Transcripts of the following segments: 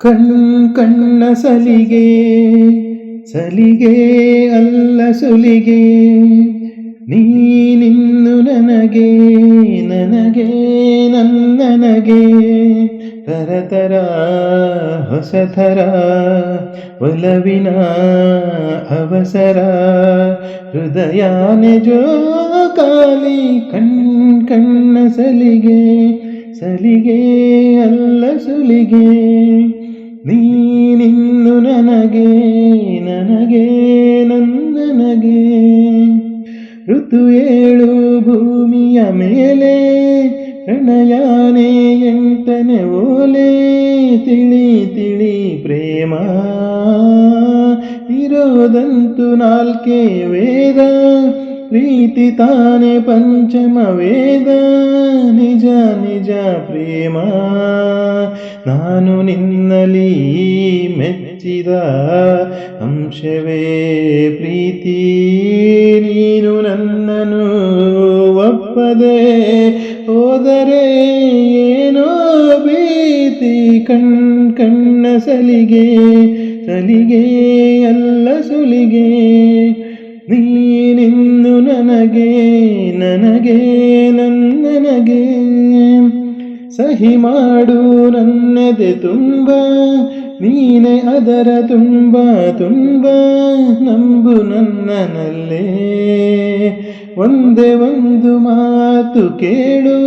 ಕಣ್ ಕಣ್ಣ ಸಲಿಗೆ ಸಲಿಗೆ ಅಲ್ಲ ಸುಲಿಗೆ ನೀನಿನ್ನು ನನಗೆ ನನಗೆ ನನ್ನನಗೆ. ತರತರ ಹೊಸತರ ಒಲವಿನ ಅವಸರ, ಹೃದಯಾನೆ ಜೋಕಾಲಿ ಕಣ್ ಕಣ್ಣ ಸಲಿಗೆ ಸಲಿಗೆ ಅಲ್ಲ ಸುಲಿಗೆ. ನೀನಿನ್ನು ನನಗೆ ನನಗೆ ನಂದನಗೆ. ಋತು ಏಳು ಭೂಮಿಯ ಮೇಲೆ, ಪ್ರಣಯಾನೆ ಎಂಟನೆ ಓಲೆ. ತಿಳಿ ತಿಳಿ ಪ್ರೇಮ, ಇರೋದಂತು ನಾಲ್ಕೇ ವೇದ. ಪ್ರೀತಿ ತಾನೆ ಪಂಚಮ ವೇದ, ನಿಜ ನಿಜ ಪ್ರೇಮ. ನಾನು ನಿನ್ನಲಿ ಮೆಚ್ಚಿದ ಅಂಶವೇ ಪ್ರೀತಿ. ನೀನು ನನ್ನನು ಒಪ್ಪದೆ ಹೋದರೆ ಏನೋ ಪ್ರೀತಿ. ಕಣ್, ಕಣ್ಣ ಸಲಿಗೆ ಸಲಿಗೆ ಅಲ್ಲ ಸುಲಿಗೆ. ನೀನಿನ್ನು ನನಗೆ ನನಗೆ ನನ್ನನಗೆ ಸಹಿ ಮಾಡು ನನ್ನದೆ ತುಂಬ, ನೀನೆ ಅದರ ತುಂಬ ತುಂಬ. ನಂಬು ನನ್ನನಲ್ಲೇ. ಒಂದೇ ಒಂದು ಮಾತು ಕೇಳು,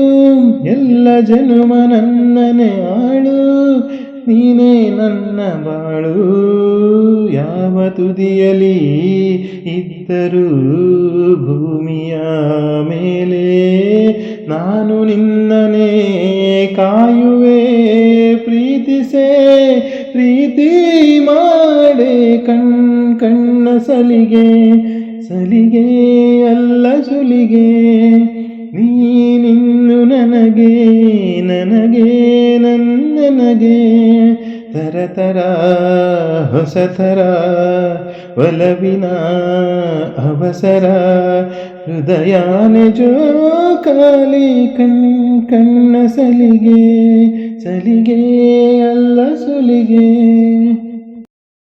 ಎಲ್ಲ ಜನುಮ ನನ್ನನೆ ಆಳು. ನೀನೇ ನನ್ನ ಬಾಳು. ಯಾವ ತುದಿಯಲಿ ಇದ್ದರೂ ಭೂಮಿಯ ಮೇಲೆ ನಾನು ನಿನ್ನನೇ ಕಾಯುವೆ. ಪ್ರೀತಿಸೆ, ಪ್ರೀತಿ ಮಾಡೆ ಕಣ್, ಕಣ್ಣ ಸಲಿಗೆ ಸಲಿಗೆ ಅಲ್ಲ ಸುಲಿಗೆ. ನನ್ನನಗೆ ತರತರ ಹೊಸತರ ಒಲವಿನ ಅವಸರ ಹೃದಯಾನೆ ಜೋಕಾಲಿ ಕಣ್ ಕಣ್ಣ ಸಲಿಗೆ ಸಲಿಗೆ ಅಲ್ಲ ಸುಲಿಗೆ